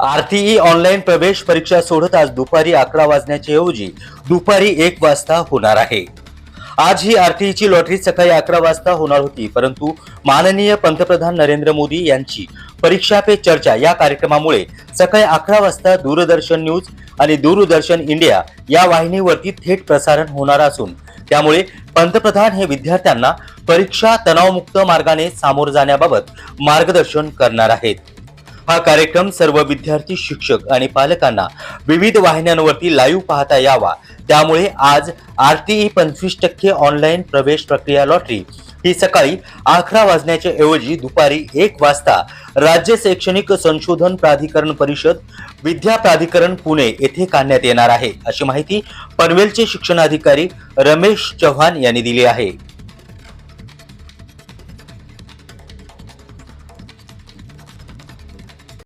RTE online प्रवेश परीक्षा सोडत आज दुपारी अकरा वाजण्याच्या ऐवजी दुपारी एक वाजता होणार आहे. आज ही आरटीईची लॉटरी सकाळी अकरा वाजता होणार होती परंतु माननीय पंतप्रधान नरेंद्र मोदी यांची परीक्षा पे चर्चा या कार्यक्रमामुळे सकाळी अकरा वाजता दूरदर्शन न्यूज आणि दूरदर्शन इंडिया या वाहिनीवरती थेट प्रसारण होणार असून त्यामुळे पंतप्रधान हे विद्यार्थ्यांना परीक्षा तणावमुक्त मार्गाने सामोरं जाण्याबाबत मार्गदर्शन करणार आहेत. हा कार्यक्रम सर्व विद्यार्थी शिक्षक आणि पालकांना विविध वाहिन्यांवरती लाईव्ह पाहता यावा. त्यामुळे आज आरटीई पंचवीस टक्के ऑनलाईन प्रवेश प्रक्रिया लॉटरी ही सकाळी अकरा वाजण्याच्या ऐवजी दुपारी एक वाजता राज्य शैक्षणिक संशोधन प्राधिकरण परिषद विद्या प्राधिकरण पुणे येथे काढण्यात येणार आहे. अशी माहिती पनवेलचे शिक्षणाधिकारी रमेश चव्हाण यांनी दिली आहे.